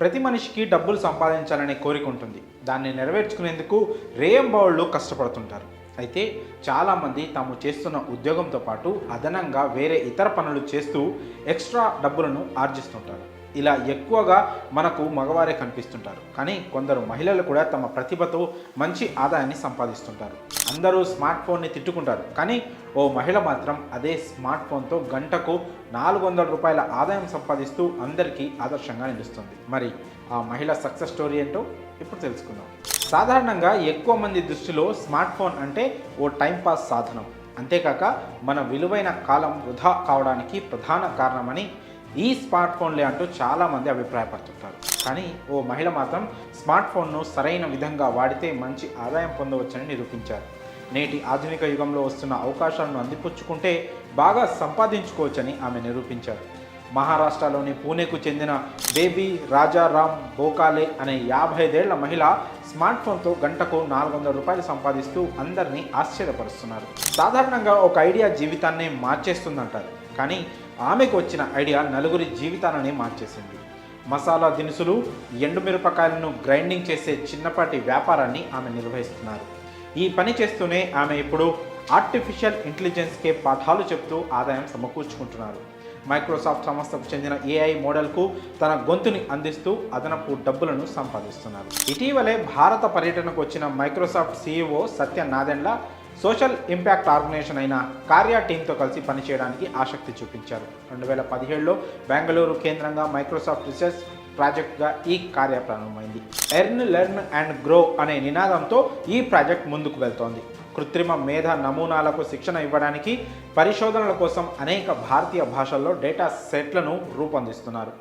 ప్రతి మనిషికి డబ్బులు సంపాదించాలనే కోరిక ఉంటుంది. దాన్ని నెరవేర్చుకునేందుకు రేయంబౌళ్ళు కష్టపడుతుంటారు. అయితే చాలామంది తాము చేస్తున్న ఉద్యోగంతో పాటు అదనంగా వేరే ఇతర పనులు చేస్తూ ఎక్స్ట్రా డబ్బులను ఆర్జిస్తుంటారు. ఇలా ఎక్కువగా మనకు మగవారే కనిపిస్తుంటారు. కానీ కొందరు మహిళలు కూడా తమ ప్రతిభతో మంచి ఆదాయాన్ని సంపాదిస్తుంటారు. అందరూ స్మార్ట్ ఫోన్ని తిట్టుకుంటారు. కానీ ఓ మహిళ మాత్రం అదే స్మార్ట్ ఫోన్తో గంటకు నాలుగు వందల రూపాయల ఆదాయం సంపాదిస్తూ అందరికీ ఆదర్శంగా నిలుస్తుంది. మరి ఆ మహిళ సక్సెస్ స్టోరీ ఏంటో ఇప్పుడు తెలుసుకుందాం. సాధారణంగా ఎక్కువ మంది దృష్టిలో స్మార్ట్ ఫోన్ అంటే ఓ టైంపాస్ సాధనం. అంతేకాక మన విలువైన కాలం వృధా కావడానికి ప్రధాన కారణమని ఈ స్మార్ట్ ఫోన్లే అంటూ చాలామంది అభిప్రాయపడుతుంటారు. కానీ ఓ మహిళ మాత్రం స్మార్ట్ ఫోన్ను సరైన విధంగా వాడితే మంచి ఆదాయం పొందవచ్చని నిరూపించారు. నేటి ఆధునిక యుగంలో వస్తున్న అవకాశాలను అందిపుచ్చుకుంటే బాగా సంపాదించుకోవచ్చని ఆమె నిరూపించారు. మహారాష్ట్రలోని పూణేకు చెందిన బేబీ రాజారామ్ గోకాలే అనే యాభై ఐదేళ్ళ మహిళ స్మార్ట్ ఫోన్తో గంటకు నాలుగు వందల రూపాయలు సంపాదిస్తూ అందరినీ ఆశ్చర్యపరుస్తున్నారు. సాధారణంగా ఒక ఐడియా జీవితాన్నే మార్చేస్తుందంటారు. కానీ ఆమెకు వచ్చిన ఐడియా నలుగురి జీవితాలని మార్చేసింది. మసాలా దినుసులు ఎండుమిరపకాయలను గ్రైండింగ్ చేసే చిన్నపాటి వ్యాపారాన్ని ఆమె నిర్వహిస్తున్నారు. ఈ పని చేస్తూనే ఆమె ఇప్పుడు ఆర్టిఫిషియల్ ఇంటెలిజెన్స్కే పాఠాలు చెప్తూ ఆదాయం సమకూర్చుకుంటున్నారు. మైక్రోసాఫ్ట్ సంస్థకు చెందిన ఏఐ మోడల్కు తన గొంతుని అందిస్తూ అదనపు డబ్బులను సంపాదిస్తున్నారు. ఇటీవలే భారత పర్యటనకు వచ్చిన Microsoft CEO Satya Nadella social impact organization అయిన కార్యా టీంతో కలిసి పనిచేయడానికి ఆసక్తి చూపించారు. రెండు వేల పదిహేడులో బెంగళూరు కేంద్రంగా మైక్రోసాఫ్ట్ రీసెర్చ్ ప్రాజెక్ట్గా ఈ కార్య ప్రారంభమైంది. ఎర్న్ లెర్న్ అండ్ గ్రో అనే నినాదంతో ఈ ప్రాజెక్ట్ ముందుకు వెళ్తోంది. కృత్రిమ మేధ నమూనాలకు శిక్షణ ఇవ్వడానికి పరిశోధనల కోసం అనేక భారతీయ భాషల్లో డేటా సెట్లను రూపొందిస్తున్నారు.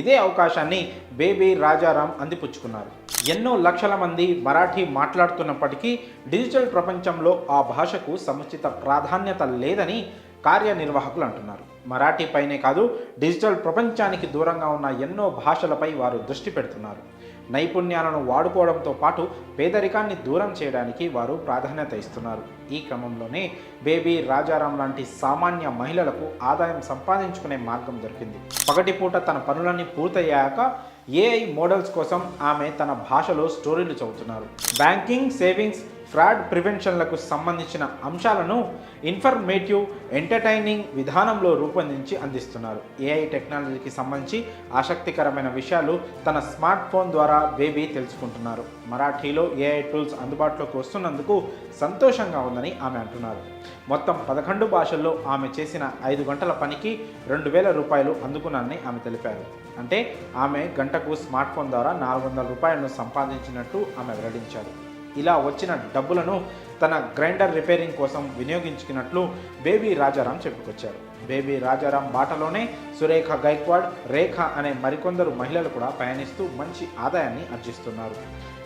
ఇదే అవకాశాన్ని బేబీ రాజారాం అందిపుచ్చుకున్నారు. ఎన్నో లక్షల మంది మరాఠీ మాట్లాడుతున్నప్పటికీ డిజిటల్ ప్రపంచంలో ఆ భాషకు సముచిత ప్రాధాన్యత లేదని కార్యనిర్వాహకులు అంటున్నారు. మరాఠీ పైనే కాదు డిజిటల్ ప్రపంచానికి దూరంగా ఉన్న ఎన్నో భాషలపై వారు దృష్టి పెడుతున్నారు. నైపుణ్యాలను వాడుకోవడంతో పాటు పేదరికాన్ని దూరం చేయడానికి వారు ప్రాధాన్యత ఇస్తున్నారు. ఈ క్రమంలోనే బేబీ రాజారాం లాంటి సామాన్య మహిళలకు ఆదాయం సంపాదించుకునే మార్గం దొరికింది. పగటిపూట తన పనులన్నీ పూర్తయ్యాక ఏఐ మోడల్స్ కోసం ఆమె తన భాషలో స్టోరీలు చదువుతున్నారు. బ్యాంకింగ్ సేవింగ్స్ ఫ్రాడ్ ప్రివెన్షన్లకు సంబంధించిన అంశాలను ఇన్ఫర్మేటివ్ ఎంటర్టైనింగ్ విధానంలో రూపొందించి అందిస్తున్నారు. ఏఐ టెక్నాలజీకి సంబంధించి ఆసక్తికరమైన విషయాలు తన స్మార్ట్ ఫోన్ ద్వారా బేబీ తెలుసుకుంటున్నారు. మరాఠీలో ఏఐ టూల్స్ అందుబాటులోకి వస్తున్నందుకు సంతోషంగా ఉందని ఆమె అంటున్నారు. మొత్తం పదకొండు భాషల్లో ఆమె చేసిన ఐదు గంటల పనికి రెండు వేల రూపాయలు అందుకున్నానని ఆమె తెలిపారు. అంటే ఆమె గంటకు స్మార్ట్ ఫోన్ ద్వారా నాలుగు వందల రూపాయలను సంపాదించినట్టు ఆమె వెల్లడించారు. ఇలా వచ్చిన డబ్బులను తన గ్రైండర్ రిపేరింగ్ కోసం వినియోగించుకున్నట్లు బేబీ రాజారాం చెప్పుకొచ్చారు. బేబీ రాజారాం బాటలోనే సురేఖ గైక్వాడ్ రేఖ అనే మరికొందరు మహిళలు కూడా పయనిస్తూ మంచి ఆదాయాన్ని ఆర్జిస్తున్నారు.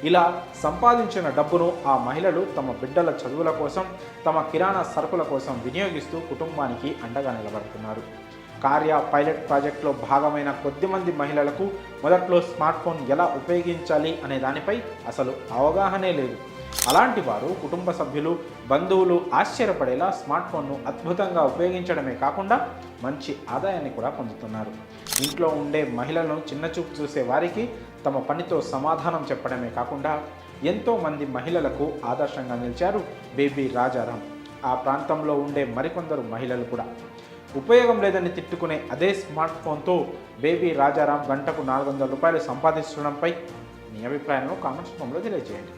ఇలా సంపాదించిన డబ్బును ఆ మహిళలు తమ బిడ్డల చదువుల కోసం తమ కిరాణా సరుకుల కోసం వినియోగిస్తూ కుటుంబానికి అండగా నిలబడుతున్నారు. కార్య పైలట్ ప్రాజెక్టులో భాగమైన కొద్దిమంది మహిళలకు మొదట్లో స్మార్ట్ ఫోన్ ఎలా ఉపయోగించాలి అనే దానిపై అసలు అవగాహనే లేదు. అలాంటి వారు కుటుంబ సభ్యులు బంధువులు ఆశ్చర్యపడేలా స్మార్ట్ ఫోన్ను అద్భుతంగా ఉపయోగించడమే కాకుండా మంచి ఆదాయాన్ని కూడా పొందుతున్నారు. ఇంట్లో ఉండే మహిళలను చిన్నచూపు చూసే వారికి తమ పనితో సమాధానం చెప్పడమే కాకుండా ఎంతోమంది మహిళలకు ఆదర్శంగా నిలిచారు బేబీ రాజారాం. ఆ ప్రాంతంలో ఉండే మరికొందరు మహిళలు కూడా. ఉపయోగం లేదని తిట్టుకునే అదే స్మార్ట్ ఫోన్తో బేబీ రాజారాం గంటకు నాలుగు వందల రూపాయలు సంపాదించడంపై మీ అభిప్రాయాలను కామెంట్స్ రూపంలో తెలియజేయండి.